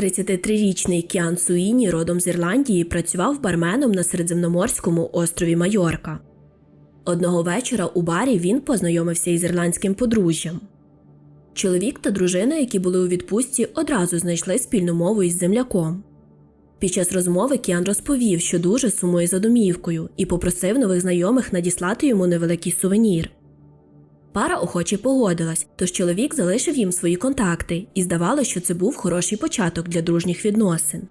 33-річний Кіан Суїні, родом з Ірландії, працював барменом на середземноморському острові Майорка. Одного вечора у барі він познайомився із ірландським подружжям. Чоловік та дружина, які були у відпустці, одразу знайшли спільну мову із земляком. Під час розмови Кіан розповів, що дуже сумує за домівкою, і попросив нових знайомих надіслати йому невеликий сувенір. Пара охоче погодилась, тож чоловік залишив їм свої контакти, і здавалося, що це був хороший початок для дружніх відносин.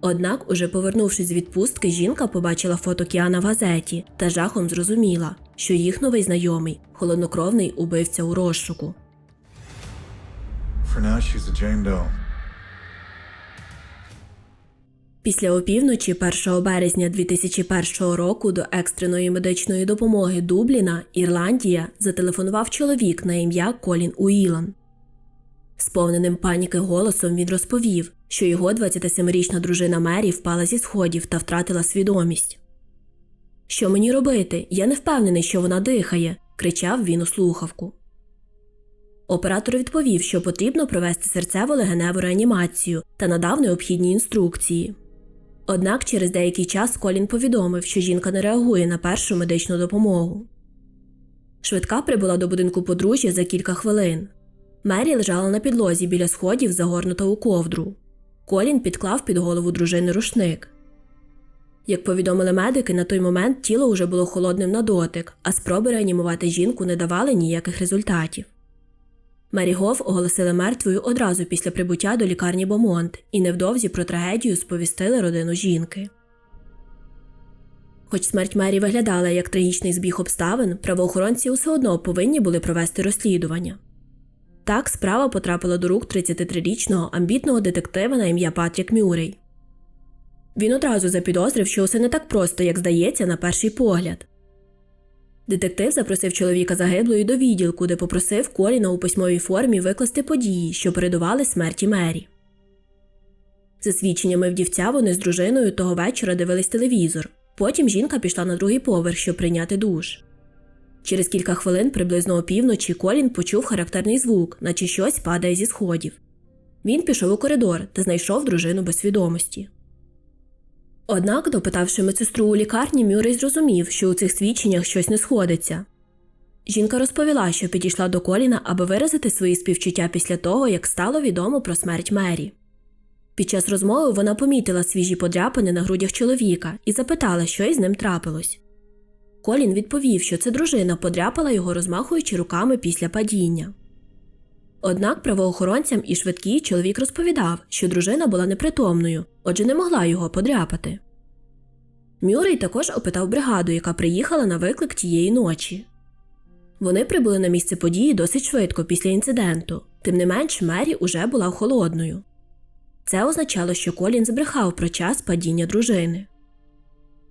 Однак, уже повернувшись з відпустки, жінка побачила фото Кіана в газеті та жахом зрозуміла, що їх новий знайомий холоднокровний убивця у розшуку. For now, she's a Jane Doe. Після опівночі 1 березня 2001 року до екстреної медичної допомоги Дубліна, Ірландія, зателефонував чоловік на ім'я Колін Уілан. Сповненим паніки голосом він розповів, що його 27-річна дружина Мері впала зі сходів та втратила свідомість. Що мені робити? Я не впевнений, що вона дихає, кричав він у слухавку. Оператор відповів, що потрібно провести серцево-легеневу реанімацію та надав необхідні інструкції. Однак через деякий час Колін повідомив, що жінка не реагує на першу медичну допомогу. Швидка прибула до будинку подружжя за кілька хвилин. Мері лежала на підлозі біля сходів, загорнута у ковдру. Колін підклав під голову дружини рушник. Як повідомили медики, на той момент тіло уже було холодним на дотик, а спроби реанімувати жінку не давали ніяких результатів. Мері Гоф оголосили мертвою одразу після прибуття до лікарні Бомонт і невдовзі про трагедію сповістили родину жінки. Хоч смерть Мері виглядала як трагічний збіг обставин, правоохоронці усе одно повинні були провести розслідування. Так справа потрапила до рук 33-річного амбітного детектива на ім'я Патрік Мюррей. Він одразу запідозрив, що усе не так просто, як здається, на перший погляд. Детектив запросив чоловіка загиблої до відділку, де попросив Коліна у письмовій формі викласти події, що передували смерті Мері. За свідченнями вдівця, вони з дружиною того вечора дивились телевізор. Потім жінка пішла на другий поверх, щоб прийняти душ. Через кілька хвилин, приблизно опівночі, Колін почув характерний звук, наче щось падає зі сходів. Він пішов у коридор та знайшов дружину без свідомості. Однак, допитавши медсестру у лікарні, Мюррей зрозумів, що у цих свідченнях щось не сходиться. Жінка розповіла, що підійшла до Коліна, аби виразити свої співчуття після того, як стало відомо про смерть Мері. Під час розмови вона помітила свіжі подряпини на грудях чоловіка і запитала, що із ним трапилось. Колін відповів, що це дружина подряпала його, розмахуючи руками після падіння. Однак правоохоронцям і швидкій чоловік розповідав, що дружина була непритомною, отже, не могла його подряпати. Мюррей також опитав бригаду, яка приїхала на виклик тієї ночі. Вони прибули на місце події досить швидко після інциденту, тим не менш Мері уже була холодною. Це означало, що Колін збрехав про час падіння дружини.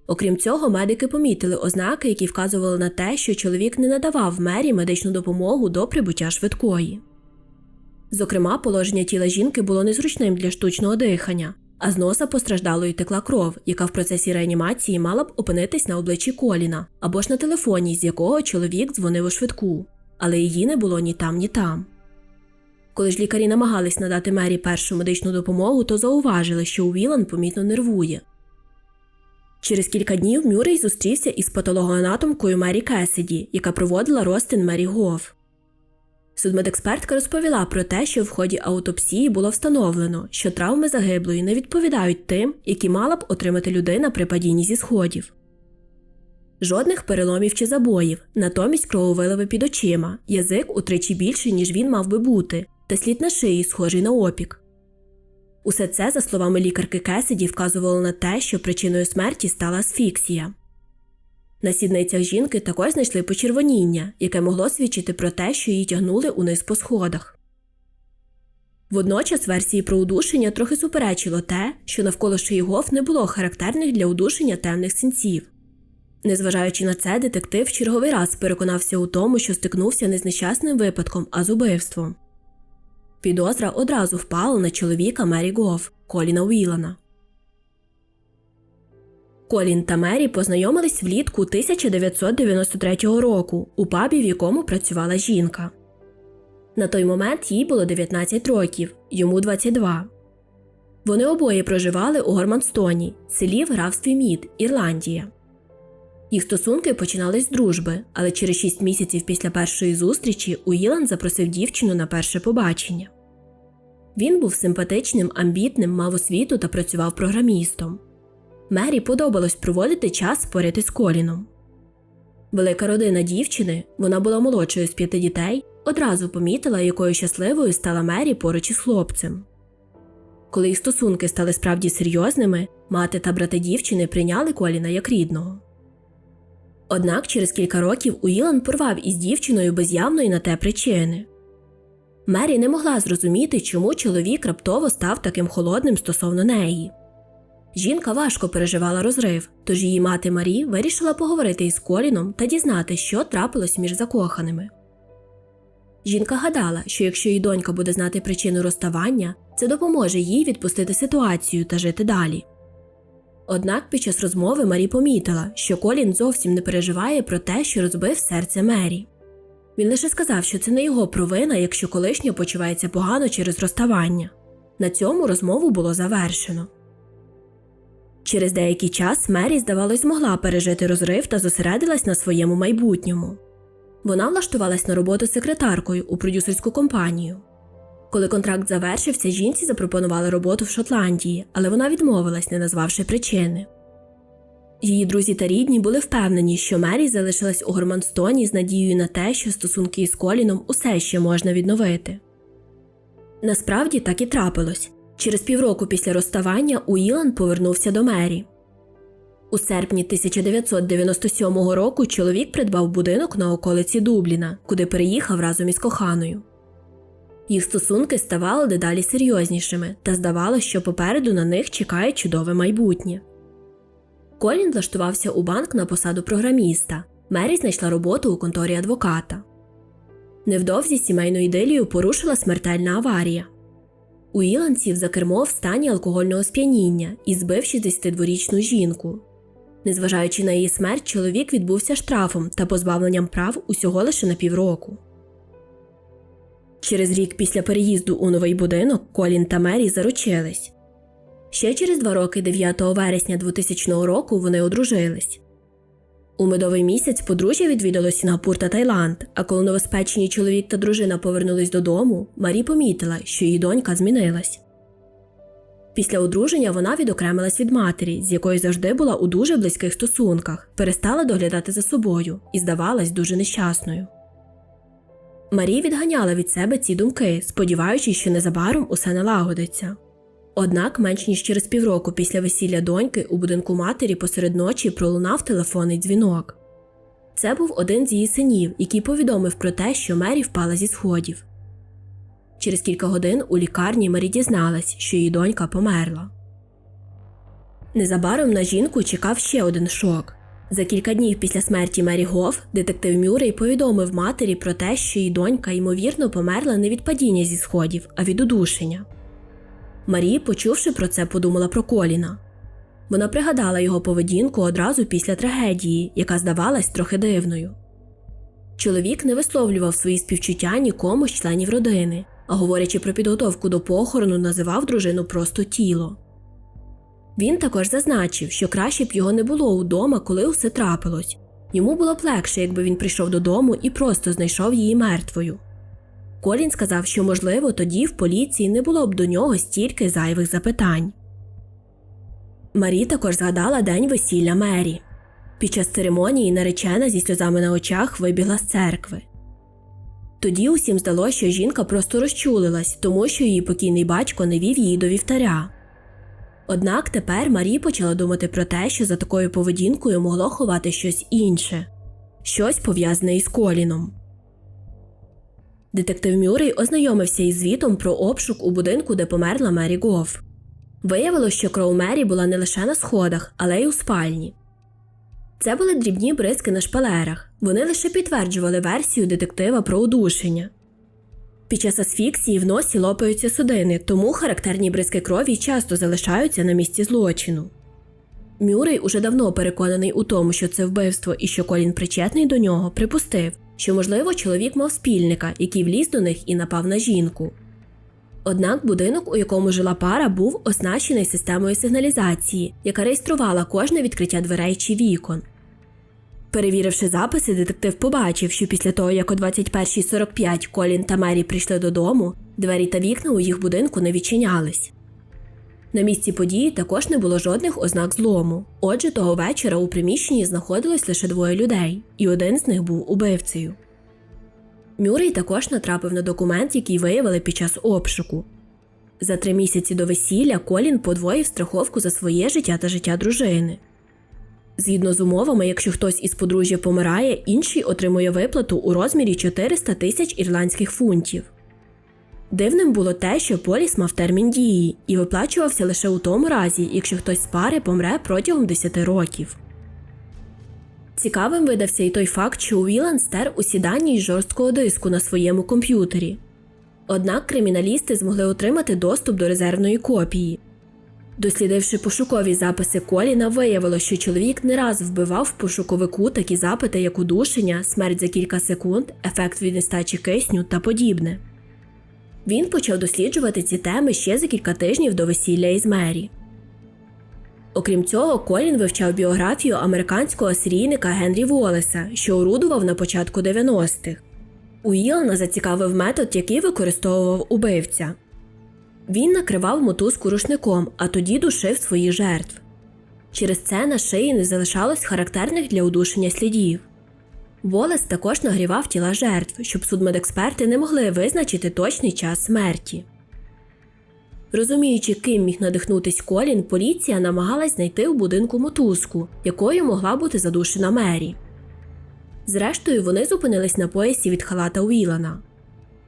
Окрім цього, медики помітили ознаки, які вказували на те, що чоловік не надавав Мері медичну допомогу до прибуття швидкої. Зокрема, положення тіла жінки було незручним для штучного дихання, а з носа постраждалої текла кров, яка в процесі реанімації мала б опинитись на обличчі коліна або ж на телефоні, з якого чоловік дзвонив у швидку, але її не було ні там, ні там. Коли ж лікарі намагались надати Мері першу медичну допомогу, то зауважили, що Уілан помітно нервує. Через кілька днів Мюррей зустрівся із патологоанатомкою Мері Кесіді, яка проводила розтин Мері Гоф. Судмедекспертка розповіла про те, що в ході аутопсії було встановлено, що травми загиблої не відповідають тим, які мала б отримати людина при падінні зі сходів. Жодних переломів чи забоїв, натомість крововиливи під очима, язик утричі більший, ніж він мав би бути, та слід на шиї, схожий на опік. Усе це, за словами лікарки Кесіді, вказувало на те, що причиною смерті стала асфіксія. На сідницях жінки також знайшли почервоніння, яке могло свідчити про те, що її тягнули униз по сходах. Водночас версії про удушення трохи суперечило те, що навколо шиї Гоф не було характерних для удушення темних синців. Незважаючи на це, детектив черговий раз переконався у тому, що стикнувся не з нещасним випадком, а з убивством. Підозра одразу впала на чоловіка Мері Гоф, Коліна Уілана. Колін та Мері познайомились влітку 1993 року у пабі, в якому працювала жінка. На той момент їй було 19 років, йому 22. Вони обоє проживали у Горманстоні, селі в графстві Мід, Ірландія. Їх стосунки починались з дружби, але через шість місяців після першої зустрічі Уілан запросив дівчину на перше побачення. Він був симпатичним, амбітним, мав освіту та працював програмістом. Мері подобалось проводити час поряд із Коліном. Велика родина дівчини, вона була молодшою з п'яти дітей, одразу помітила, якою щасливою стала Мері поруч із хлопцем. Коли їх стосунки стали справді серйозними, мати та брати дівчини прийняли Коліна як рідного. Однак через кілька років Уілан порвав із дівчиною без явної на те причини. Мері не могла зрозуміти, чому чоловік раптово став таким холодним стосовно неї. Жінка важко переживала розрив, тож її мати Марі вирішила поговорити із Коліном та дізнати, що трапилось між закоханими. Жінка гадала, що якщо її донька буде знати причину розставання, це допоможе їй відпустити ситуацію та жити далі. Однак під час розмови Марі помітила, що Колін зовсім не переживає про те, що розбив серце Мері. Він лише сказав, що це не його провина, якщо колишня почувається погано через розставання. На цьому розмову було завершено. Через деякий час Мері, здавалось, змогла пережити розрив та зосередилась на своєму майбутньому. Вона влаштувалась на роботу секретаркою у продюсерську компанію. Коли контракт завершився, жінці запропонували роботу в Шотландії, але вона відмовилась, не назвавши причини. Її друзі та рідні були впевнені, що Мері залишилась у Горманстоні з надією на те, що стосунки із Коліном усе ще можна відновити. Насправді так і трапилось. Через півроку після розставання Уілан повернувся до Мері. У серпні 1997 року чоловік придбав будинок на околиці Дубліна, куди переїхав разом із коханою. Їх стосунки ставали дедалі серйознішими, та здавалося, що попереду на них чекає чудове майбутнє. Колін влаштувався у банк на посаду програміста. Мері знайшла роботу у конторі адвоката. Невдовзі сімейну ідилію порушила смертельна аварія. Уілан сів за кермо в стані алкогольного сп'яніння і збив 62-річну жінку. Незважаючи на її смерть, чоловік відбувся штрафом та позбавленням прав усього лише на півроку. Через рік після переїзду у новий будинок Колін та Мері заручились. Ще через два роки, 9 вересня 2000 року, вони одружились. У медовий місяць подружжя відвідало Сінгапур та Таїланд, а коли новоспечені чоловік та дружина повернулись додому, Марі помітила, що її донька змінилась. Після одруження вона відокремилась від матері, з якою завжди була у дуже близьких стосунках, перестала доглядати за собою і здавалась дуже нещасною. Марі відганяла від себе ці думки, сподіваючись, що незабаром усе налагодиться. Однак, менш ніж через півроку після весілля доньки у будинку матері посеред ночі пролунав телефонний дзвінок. Це був один з її синів, який повідомив про те, що Мері впала зі сходів. Через кілька годин у лікарні Мері дізналась, що її донька померла. Незабаром на жінку чекав ще один шок. За кілька днів після смерті Мері Гоф детектив Мюррей повідомив матері про те, що її донька ймовірно померла не від падіння зі сходів, а від удушення. Марі, почувши про це, подумала про Коліна. Вона пригадала його поведінку одразу після трагедії, яка здавалась трохи дивною. Чоловік не висловлював свої співчуття нікому з членів родини, а говорячи про підготовку до похорону, називав дружину просто тіло. Він також зазначив, що краще б його не було удома, коли усе трапилось. Йому було б легше, якби він прийшов додому і просто знайшов її мертвою. Колін сказав, що, можливо, тоді в поліції не було б до нього стільки зайвих запитань. Марі також згадала день весілля Мері. Під час церемонії наречена зі сльозами на очах вибігла з церкви. Тоді усім здалося, що жінка просто розчулилась, тому що її покійний батько не вів її до вівтаря. Однак тепер Марі почала думати про те, що за такою поведінкою могло ховати щось інше щось пов'язане із коліном. Детектив Мюррей ознайомився із звітом про обшук у будинку, де померла Мері Гоф. Виявилось, що кров Мері була не лише на сходах, але й у спальні. Це були дрібні бризки на шпалерах. Вони лише підтверджували версію детектива про удушення. Під час асфіксії в носі лопаються судини, тому характерні бризки крові часто залишаються на місці злочину. Мюррей, уже давно переконаний у тому, що це вбивство і що Колін причетний до нього, припустив, що, можливо, чоловік мав спільника, який вліз до них і напав на жінку. Однак будинок, у якому жила пара, був оснащений системою сигналізації, яка реєструвала кожне відкриття дверей чи вікон. Перевіривши записи, детектив побачив, що після того, як о 21.45 Колін та Мері прийшли додому, двері та вікна у їх будинку не відчинялись. На місці події також не було жодних ознак злому. Отже, того вечора у приміщенні знаходилось лише двоє людей, і один з них був убивцею. Мюррей також натрапив на документ, який виявили під час обшуку. За три місяці до весілля Колін подвоїв страховку за своє життя та життя дружини. Згідно з умовами, якщо хтось із подружжя помирає, інший отримує виплату у розмірі 400 тисяч ірландських фунтів. Дивним було те, що поліс мав термін дії і виплачувався лише у тому разі, якщо хтось з пари помре протягом 10 років. Цікавим видався і той факт, що Уілан стер усі дані із жорсткого диску на своєму комп'ютері. Однак криміналісти змогли отримати доступ до резервної копії. Дослідивши пошукові записи Коліна, виявило, що чоловік не раз вбивав в пошуковику такі запити, як удушення, смерть за кілька секунд, ефект від нестачі кисню та подібне. Він почав досліджувати ці теми ще за кілька тижнів до весілля із Мері. Окрім цього, Колін вивчав біографію американського серійника Генрі Волеса, що орудував на початку 90-х. Уілана зацікавив метод, який використовував убивця. Він накривав мотузку рушником, а тоді душив своїх жертв. Через це на шиї не залишалось характерних для удушення слідів. Волес також нагрівав тіла жертв, щоб судмедексперти не могли визначити точний час смерті. Розуміючи, ким міг надихнутись Колін, поліція намагалась знайти у будинку мотузку, якою могла бути задушена Мері. Зрештою, вони зупинились на поясі від халата Уілана.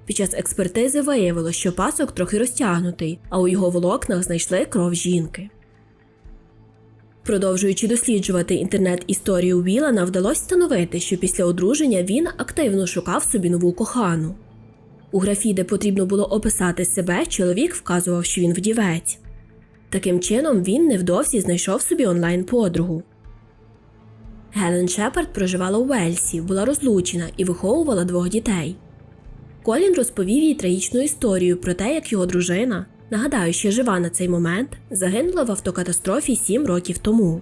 Під час експертизи виявилось, що пасок трохи розтягнутий, а у його волокнах знайшли кров жінки. Продовжуючи досліджувати інтернет-історію Вілана, вдалося встановити, що після одруження він активно шукав собі нову кохану. У графі, де потрібно було описати себе, чоловік вказував, що він вдівець. Таким чином, він невдовзі знайшов собі онлайн-подругу. Гелен Шепард проживала у Вельсі, була розлучена і виховувала двох дітей. Колін розповів їй трагічну історію про те, як його дружина, нагадаю, ще жива на цей момент, загинула в автокатастрофі сім років тому.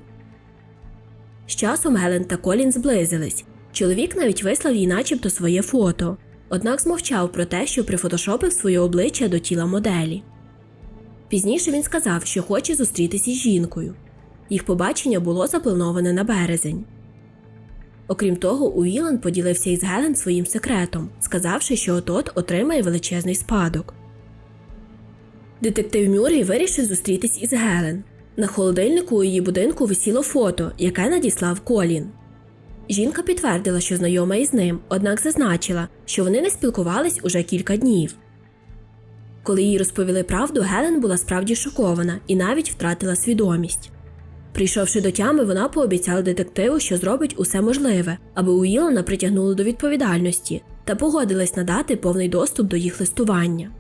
З часом Гелен та Колін зблизились. Чоловік навіть вислав їй начебто своє фото, однак змовчав про те, що прифотошопив своє обличчя до тіла моделі. Пізніше він сказав, що хоче зустрітися з жінкою. Їх побачення було заплановане на березень. Окрім того, Уілан поділився із Гелен своїм секретом, сказавши, що отот отримає величезний спадок. Детектив Мюррей вирішив зустрітись із Гелен. На холодильнику у її будинку висіло фото, яке надіслав Колін. Жінка підтвердила, що знайома із ним, однак зазначила, що вони не спілкувались уже кілька днів. Коли їй розповіли правду, Гелен була справді шокована і навіть втратила свідомість. Прийшовши до тями, вона пообіцяла детективу, що зробить усе можливе, аби Уілана притягнули до відповідальності та погодилась надати повний доступ до їх листування.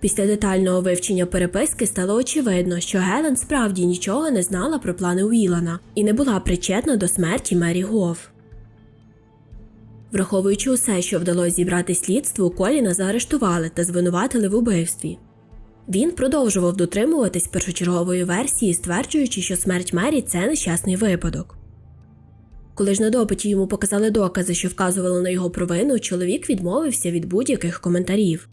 Після детального вивчення переписки стало очевидно, що Гелен справді нічого не знала про плани Уілана і не була причетна до смерті Мері Гоф. Враховуючи усе, що вдалося зібрати слідству, Коліна заарештували та звинуватили в убивстві. Він продовжував дотримуватись першочергової версії, стверджуючи, що смерть Мері це нещасний випадок. Коли ж на допиті йому показали докази, що вказували на його провину, чоловік відмовився від будь-яких коментарів.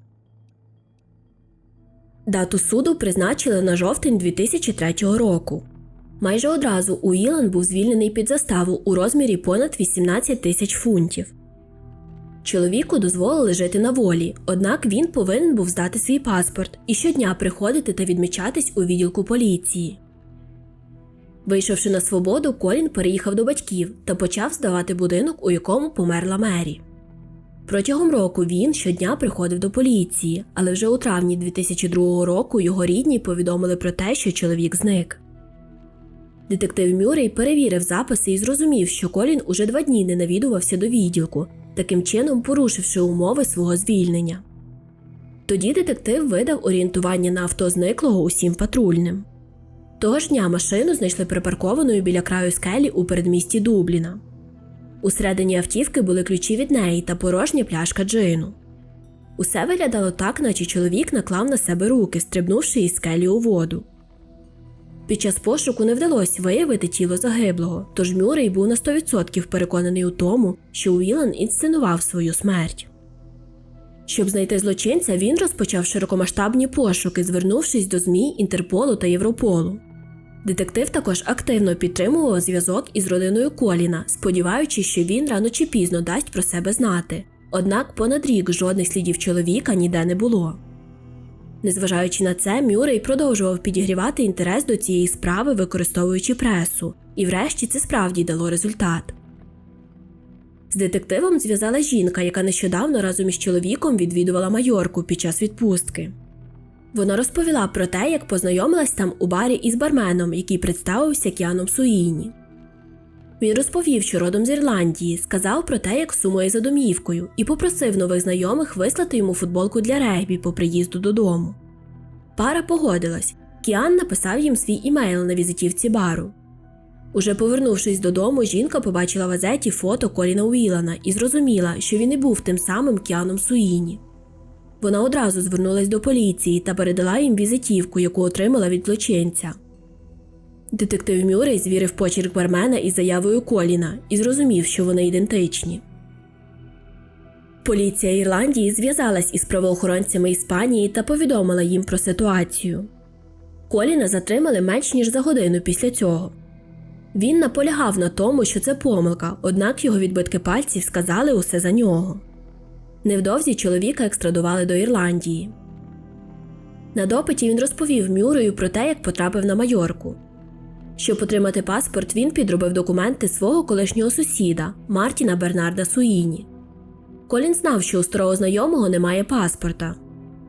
Дату суду призначили на жовтень 2003 року. Майже одразу Уілан був звільнений під заставу у розмірі понад 18 тисяч фунтів. Чоловіку дозволили жити на волі, однак він повинен був здати свій паспорт і щодня приходити та відмічатись у відділку поліції. Вийшовши на свободу, Колін переїхав до батьків та почав здавати будинок, у якому померла Мері. Протягом року він щодня приходив до поліції, але вже у травні 2002 року його рідні повідомили про те, що чоловік зник. Детектив Мюррей перевірив записи і зрозумів, що Колін уже два дні не навідувався до відділку, таким чином порушивши умови свого звільнення. Тоді детектив видав орієнтування на авто зниклого усім патрульним. Того ж дня машину знайшли припаркованою біля краю скелі у передмісті Дубліна. Усередині автівки були ключі від неї та порожня пляшка джину. Усе виглядало так, наче чоловік наклав на себе руки, стрибнувши із скелі у воду. Під час пошуку не вдалося виявити тіло загиблого, тож Мюррей був на 100% переконаний у тому, що Уілан інсценував свою смерть. Щоб знайти злочинця, він розпочав широкомасштабні пошуки, звернувшись до ЗМІ Інтерполу та Європолу. Детектив також активно підтримував зв'язок із родиною Коліна, сподіваючись, що він рано чи пізно дасть про себе знати. Однак понад рік жодних слідів чоловіка ніде не було. Незважаючи на це, Мюррей продовжував підігрівати інтерес до цієї справи, використовуючи пресу, і врешті це справді дало результат. З детективом зв'язала жінка, яка нещодавно разом із чоловіком відвідувала Майорку під час відпустки. Вона розповіла про те, як познайомилась там у барі із барменом, який представився Кіаном Суїні. Він розповів, що родом з Ірландії, сказав про те, як сумує за домівкою, і попросив нових знайомих вислати йому футболку для регбі по приїзду додому. Пара погодилась. Кіан написав їм свій імейл на візитівці бару. Уже повернувшись додому, жінка побачила в газеті фото Коліна Уілана і зрозуміла, що він і був тим самим Кіаном Суїні. Вона одразу звернулась до поліції та передала їм візитівку, яку отримала від злочинця. Детектив Мюррей звірив почерк бармена із заявою Коліна і зрозумів, що вони ідентичні. Поліція Ірландії зв'язалась із правоохоронцями Іспанії та повідомила їм про ситуацію. Коліна затримали менш ніж за годину після цього. Він наполягав на тому, що це помилка, однак його відбитки пальців сказали усе за нього. Невдовзі чоловіка екстрадували до Ірландії. На допиті він розповів Мюррею про те, як потрапив на Майорку. Щоб отримати паспорт, він підробив документи свого колишнього сусіда Мартіна Бернарда Суїні. Колін знав, що у старого знайомого немає паспорта.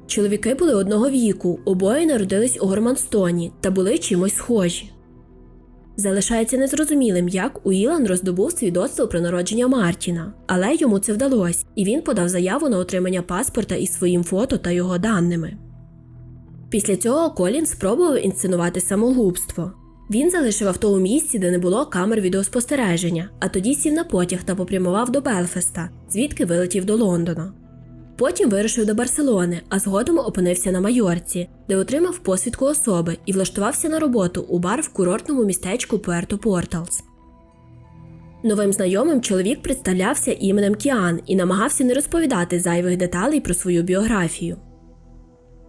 Чоловіки були одного віку, обоє народились у Горманстоні та були чимось схожі. Залишається незрозумілим, як Уілан роздобув свідоцтво про народження Мартіна, але йому це вдалося, і він подав заяву на отримання паспорта із своїм фото та його даними. Після цього Колін спробував інсценувати самогубство. Він залишив авто у місці, де не було камер відеоспостереження, а тоді сів на потяг та попрямував до Белфаста, звідки вилетів до Лондона. Потім вирушив до Барселони, а згодом опинився на Майорці, де отримав посвідку особи і влаштувався на роботу у бар в курортному містечку Пуерто Порталс. Новим знайомим чоловік представлявся іменем Кіан і намагався не розповідати зайвих деталей про свою біографію.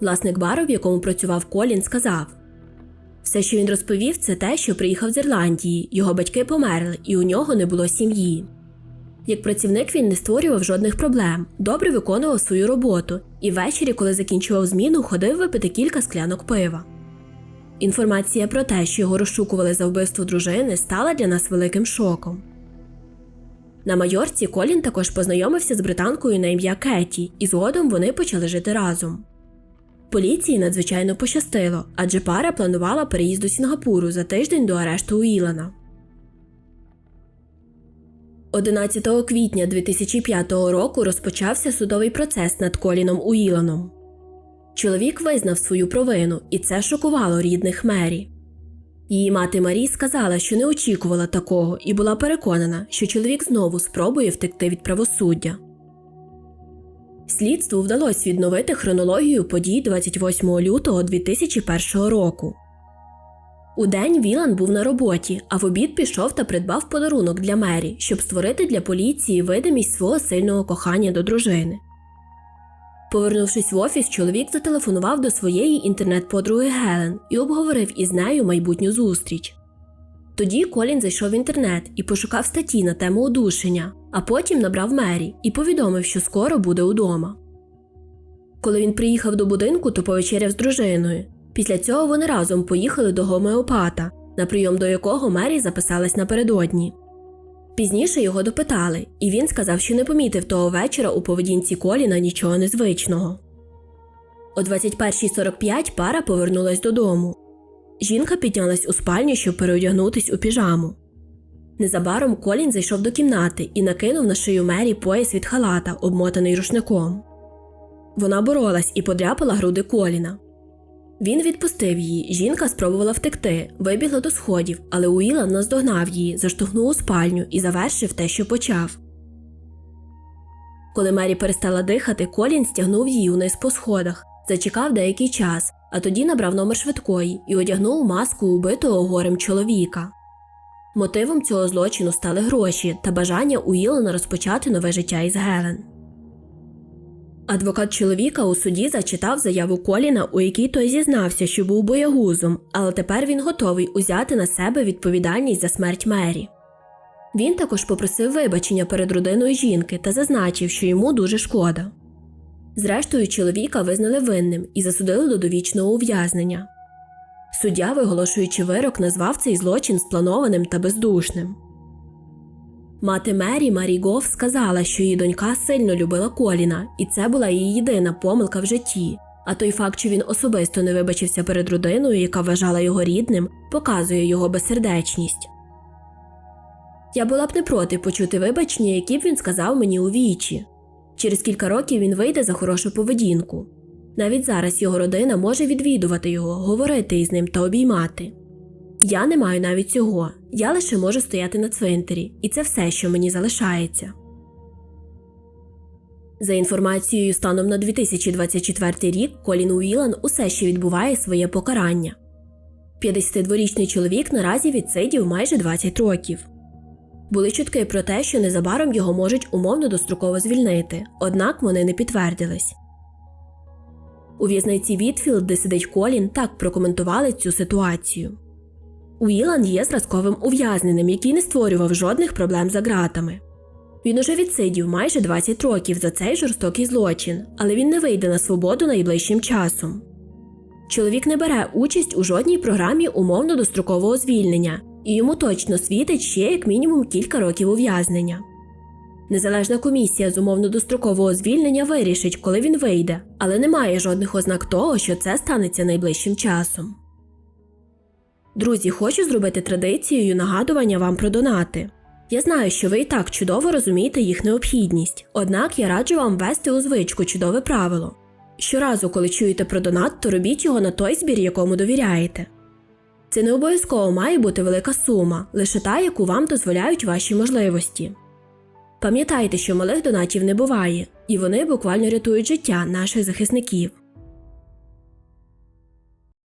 Власник бару, в якому працював Колін, сказав все, що він розповів, це те, що приїхав з Ірландії, його батьки померли, і у нього не було сім'ї. Як працівник він не створював жодних проблем, добре виконував свою роботу і ввечері, коли закінчував зміну, ходив випити кілька склянок пива. Інформація про те, що його розшукували за вбивство дружини, стала для нас великим шоком. На Майорці Колін також познайомився з британкою на ім'я Кеті, і згодом вони почали жити разом. Поліції надзвичайно пощастило, адже пара планувала переїзд до Сінгапуру за тиждень до арешту Уілана. 11 квітня 2005 року розпочався судовий процес над Коліном Уіланом. Чоловік визнав свою провину, і це шокувало рідних Мері. Її мати Марі сказала, що не очікувала такого, і була переконана, що чоловік знову спробує втекти від правосуддя. Слідству вдалося відновити хронологію подій 28 лютого 2001 року. У день Вілан був на роботі, а в обід пішов та придбав подарунок для Мері, щоб створити для поліції видимість свого сильного кохання до дружини. Повернувшись в офіс, чоловік зателефонував до своєї інтернет-подруги Гелен і обговорив із нею майбутню зустріч. Тоді Колін зайшов в інтернет і пошукав статті на тему удушення, а потім набрав Мері і повідомив, що скоро буде удома. Коли він приїхав до будинку, то повечеряв з дружиною. Після цього вони разом поїхали до гомеопата, на прийом до якого Мері записалась напередодні. Пізніше його допитали, і він сказав, що не помітив того вечора у поведінці Коліна нічого незвичного. О 21.45 пара повернулась додому. Жінка піднялась у спальню, щоб переодягнутись у піжаму. Незабаром Колін зайшов до кімнати і накинув на шию Мері пояс від халата, обмотаний рушником. Вона боролась і подряпала груди Коліна. Він відпустив її. Жінка спробувала втекти, вибігла до сходів, але Уілан наздогнав її, заштовхнув у спальню і завершив те, що почав. Коли Мері перестала дихати, Колін стягнув її униз по сходах, зачекав деякий час, а тоді набрав номер швидкої і одягнув маску убитого горем чоловіка. Мотивом цього злочину стали гроші та бажання Уілона розпочати нове життя із Гелен. Адвокат чоловіка у суді зачитав заяву Коліна, у якій той зізнався, що був боягузом, але тепер він готовий узяти на себе відповідальність за смерть Мері. Він також попросив вибачення перед родиною жінки та зазначив, що йому дуже шкода. Зрештою, чоловіка визнали винним і засудили до довічного ув'язнення. Суддя, виголошуючи вирок, назвав цей злочин спланованим та бездушним. Мати Мері Марі Гоф сказала, що її донька сильно любила Коліна, і це була її єдина помилка в житті. А той факт, що він особисто не вибачився перед родиною, яка вважала його рідним, показує його безсердечність. Я була б не проти почути вибачення, які б він сказав мені у вічі. Через кілька років він вийде за хорошу поведінку. Навіть зараз його родина може відвідувати його, говорити із ним та обіймати. Я не маю навіть цього, я лише можу стояти на цвинтарі, і це все, що мені залишається. За інформацією станом на 2024 рік, Колін Уілан усе ще відбуває своє покарання. 52-річний чоловік наразі відсидів майже 20 років. Були чутки про те, що незабаром його можуть умовно достроково звільнити, однак вони не підтвердились. У в'язниці Вітфілд, де сидить Колін, так прокоментували цю ситуацію. Уілан є зразковим ув'язненим, який не створював жодних проблем за ґратами. Він уже відсидів майже 20 років за цей жорстокий злочин, але він не вийде на свободу найближчим часом. Чоловік не бере участь у жодній програмі умовно дострокового звільнення, і йому точно світить ще як мінімум кілька років ув'язнення. Незалежна комісія з умовно дострокового звільнення вирішить, коли він вийде, але немає жодних ознак того, що це станеться найближчим часом. Друзі, хочу зробити традицією нагадування вам про донати. Я знаю, що ви і так чудово розумієте їх необхідність, однак я раджу вам ввести у звичку чудове правило. Щоразу, коли чуєте про донат, то робіть його на той збір, якому довіряєте. Це не обов'язково має бути велика сума, лише та, яку вам дозволяють ваші можливості. Пам'ятайте, що малих донатів не буває, і вони буквально рятують життя наших захисників.